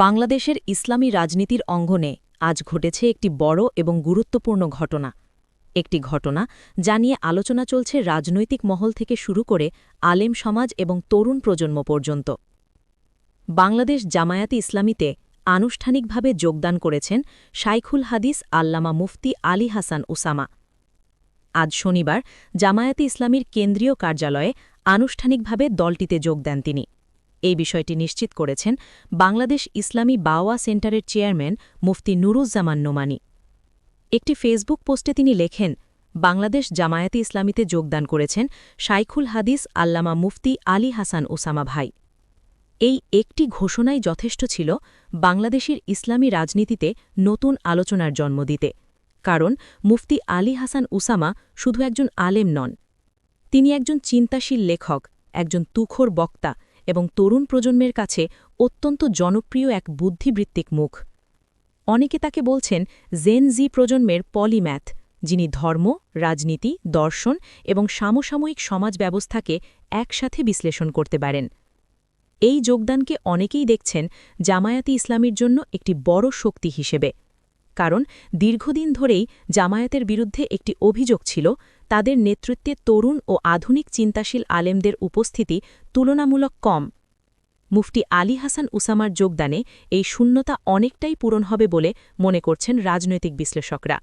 বাংলাদেশের ইসলামী রাজনীতির অঙ্গনে আজ ঘটেছে একটি বড় এবং গুরুত্বপূর্ণ ঘটনা। একটি ঘটনা যা নিয়ে আলোচনা চলছে রাজনৈতিক মহল থেকে শুরু করে আলেম সমাজ এবং তরুণ প্রজন্ম পর্যন্ত। বাংলাদেশ জামায়াতে ইসলামীতে আনুষ্ঠানিকভাবে যোগদান করেছেন শাইখুল হাদিস আল্লামা মুফতি আলী হাসান উসামা। আজ শনিবার জামায়াতে ইসলামীর কেন্দ্রীয় কার্যালয়ে আনুষ্ঠানিকভাবে দলটিতে যোগ দেন তিনি। এই বিষয়টি নিশ্চিত করেছেন বাংলাদেশ ইসলামী বাওয়া সেন্টারের চেয়ারম্যান মুফতি নুরুজ্জামান নোমানি। একটি ফেসবুক পোস্টে তিনি লেখেন, বাংলাদেশ জামায়াতে ইসলামীতে যোগদান করেছেন শাইখুল হাদিস আল্লামা মুফতি আলী হাসান ওসামা ভাই। এই একটি ঘোষণাই যথেষ্ট ছিল বাংলাদেশের ইসলামী রাজনীতিতে নতুন আলোচনার জন্ম দিতে। কারণ মুফতি আলী হাসান উসামা শুধু একজন আলেম নন, তিনি একজন চিন্তাশীল লেখক, একজন তুখোর বক্তা এবং তরুণ প্রজন্মের কাছে অত্যন্ত জনপ্রিয় এক বুদ্ধিবৃত্তিক মুখ। অনেকে তাকে বলছেন জেন জি প্রজন্মের পলিম্যাথ, যিনি ধর্ম, রাজনীতি, দর্শন এবং সামসাময়িক সমাজ ব্যবস্থাকে একসাথে বিশ্লেষণ করতে পারেন। এই যোগদানকে অনেকেই দেখছেন জামায়াতি ইসলামীর জন্য একটি বড় শক্তি হিসেবে। কারণ দীর্ঘদিন ধরেই জামায়াতের বিরুদ্ধে একটি অভিযোগ ছিল, তাদের নেতৃত্বে তরুণ ও আধুনিক চিন্তাশীল আলেমদের উপস্থিতি তুলনামূলক কম। মুফতি আলী হাসান উসামার যোগদানে এই শূন্যতা অনেকটাই পূরণ হবে বলে মনে করছেন রাজনৈতিক বিশ্লেষকরা।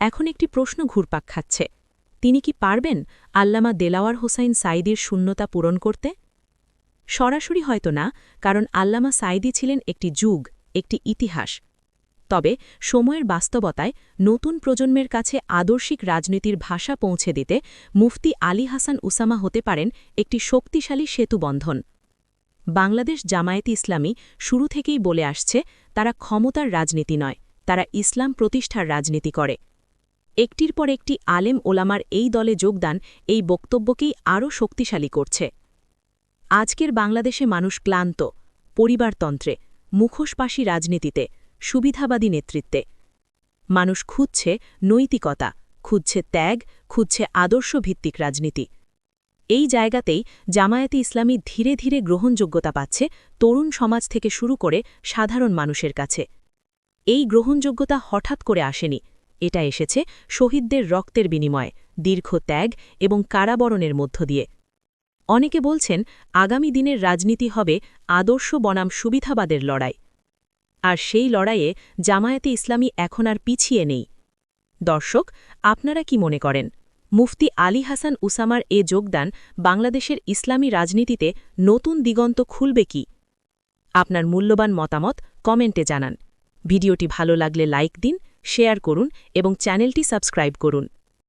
এখন একটি প্রশ্ন ঘুরপাক খাচ্ছে, তিনি কি পারবেন আল্লামা দেলাওয়ার হোসাইন সাইদির শূন্যতা পূরণ করতে? সরাসরি হয়তো না, কারণ আল্লামা সাইদি ছিলেন একটি যুগ, একটি ইতিহাস। তবে সময়ের বাস্তবতায় নতুন প্রজন্মের কাছে আদর্শিক রাজনীতির ভাষা পৌঁছে দিতে মুফতি আলী হাসান উসামা হতে পারেন একটি শক্তিশালী সেতুবন্ধন বাংলাদেশ জামায়াতে ইসলামী শুরু থেকেই বলে আসছে, তারা ক্ষমতার রাজনীতি নয়, তারা ইসলাম প্রতিষ্ঠার রাজনীতি করে। একটির পর একটি আলেম ওলামার এই দলে যোগদান এই বক্তব্যকেই আরও শক্তিশালী করছে। আজকের বাংলাদেশে মানুষ ক্লান্ত, পরিবারতন্ত্রে মুখোশপাশী রাজনীতিতে সুবিধাবাদী নেতৃত্বে। মানুষ খুঁজছে নৈতিকতা, খুঁজছে ত্যাগ, খুঁজছে আদর্শভিত্তিক রাজনীতি। এই জায়গাতেই জামায়াতে ইসলামী ধীরে ধীরে গ্রহণযোগ্যতা পাচ্ছে তরুণ সমাজ থেকে শুরু করে সাধারণ মানুষের কাছে। এই গ্রহণযোগ্যতা হঠাৎ করে আসেনি। এটা এসেছে শহীদদের রক্তের বিনিময়ে, দীর্ঘ ত্যাগ এবং কারাবরণের মধ্য দিয়ে। অনেকে বলছেন, আগামী দিনের রাজনীতি হবে আদর্শ বনাম সুবিধাবাদের লড়াই। আর সেই লড়াইয়ে জামায়াতে ইসলামী এখন আর পিছিয়ে নেই। দর্শক, আপনারা কি মনে করেন? মুফতি আলী হাসান উসামার এ যোগদান বাংলাদেশের ইসলামী রাজনীতিতে নতুন দিগন্ত খুলবে কি? আপনার মূল্যবান মতামত কমেন্টে জানান। ভিডিওটি ভালো লাগলে লাইক দিন, শেয়ার করুন এবং চ্যানেলটি সাবস্ক্রাইব করুন।